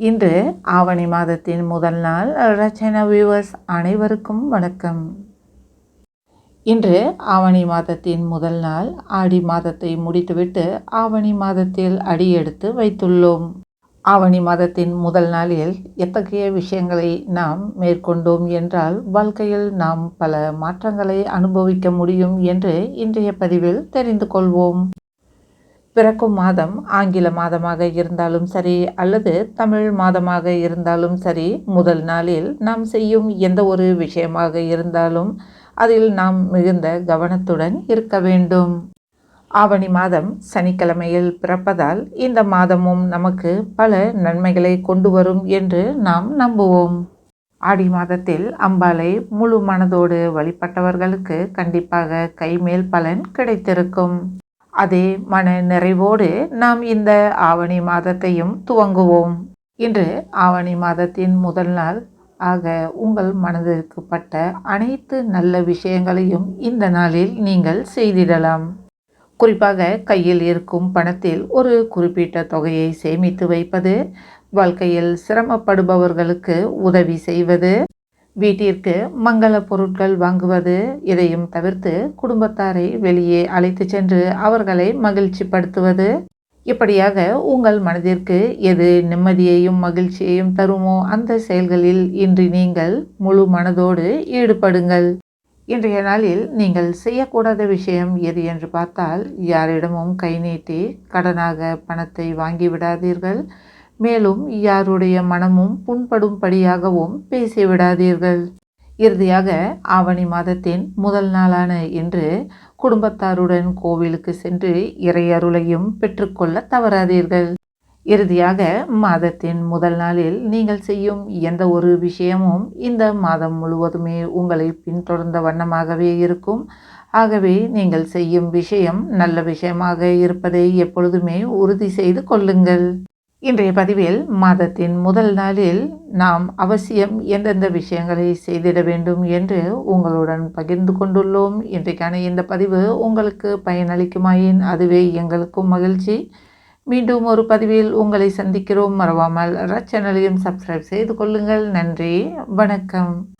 இன்று ஆவணி மாதத்தின் முதல் நாள் ரச்சனா வியூவர்ஸ் அனைவருக்கும் வணக்கம். இன்று ஆவணி மாதத்தின் முதல் நாள் ஆடி மாதத்தை முடித்துவிட்டு ஆவணி மாதத்தில் அடியெடுத்து வைத்துள்ளோம். ஆவணி மாதத்தின் முதல் நாளில் எத்தகைய விஷயங்களை நாம் மேற்கொண்டோம் என்றால் வாழ்க்கையில் நாம் பல மாற்றங்களை அனுபவிக்க முடியும் என்று இன்றைய பதிவில் தெரிந்து கொள்வோம். பிறக்கும் மாதம் ஆங்கில மாதமாக இருந்தாலும் சரி அல்லது தமிழ் மாதமாக இருந்தாலும் சரி முதல் நாளில் நாம் செய்யும் எந்த ஒரு விஷயமாக இருந்தாலும் அதில் நாம் மிகுந்த கவனத்துடன் இருக்க வேண்டும். ஆவணி மாதம் சனிக்கிழமையில் பிறப்பதால் இந்த மாதமும் நமக்கு பல நன்மைகளை கொண்டு வரும் என்று நாம் நம்புவோம். ஆடி மாதத்தில் அம்பாலை முழு மனதோடு வழிபட்டவர்களுக்கு கண்டிப்பாக கைமேல் பலன் கிடைத்திருக்கும். அதே மன நிறைவோடு நாம் இந்த ஆவணி மாதத்தையும் துவங்குவோம். இன்று ஆவணி மாதத்தின் முதல் நாள். ஆக உங்கள் மனதிற்கு பட்ட அனைத்து நல்ல விஷயங்களையும் இந்த நாளில் நீங்கள் செய்திடலாம். குறிப்பாக கையில் இருக்கும் பணத்தில் ஒரு குறிப்பிட்ட தொகையை சேமித்து வைப்பது வாழ்க்கையில் சிரமப்படுபவர்களுக்கு உதவி செய்வது வீட்டிற்கு மங்கள பொருட்கள் வாங்குவது இதையும் தவிர்த்து குடும்பத்தாரை வெளியே அழைத்து சென்று அவர்களை மகிழ்ச்சிப்படுத்துவது. இப்படியாக உங்கள் மனதிற்கு எது நிம்மதியையும் மகிழ்ச்சியையும் தருமோ அந்த செயல்களில் இன்று நீங்கள் முழு மனதோடு ஈடுபடுங்கள். இன்றைய நாளில் நீங்கள் செய்யக்கூடாத விஷயம் எது என்று பார்த்தால் யாரிடமும் கை நீட்டி கடனாக பணத்தை வாங்கிவிடாதீர்கள் மேலும் யாருடைய மனமும் புண்படும்படியாகவும் பேசிவிடாதீர்கள். இறுதியாக ஆவணி மாதத்தின் முதல் நாளான இன்று குடும்பத்தாருடன் கோவிலுக்கு சென்று இறையருளையும் பெற்றுக்கொள்ள தவறாதீர்கள். இறுதியாக மாதத்தின் முதல் நாளில் நீங்கள் செய்யும் எந்த ஒரு விஷயமும் இந்த மாதம் முழுவதுமே உங்களை பின்தொடர்ந்த வண்ணமாகவே இருக்கும். ஆகவே நீங்கள் செய்யும் விஷயம் நல்ல விஷயமாக இருப்பதை எப்பொழுதுமே உறுதி செய்து கொள்ளுங்கள். இன்றைய பதிவில் மாதத்தின் முதல் நாளில் நாம் அவசியம் எந்தெந்த விஷயங்களை செய்திட வேண்டும் என்று உங்களுடன் பகிர்ந்து கொண்டுள்ளோம். இன்றைக்கான இந்த பதிவு உங்களுக்கு பயனளிக்குமாயின் அதுவே எங்களுக்கும் மகிழ்ச்சி. மீண்டும் ஒரு பதிவில் உங்களை சந்திக்கிறோம். மறவாமல் சேனலையும் சப்ஸ்கிரைப் செய்து கொள்ளுங்கள். நன்றி. வணக்கம்.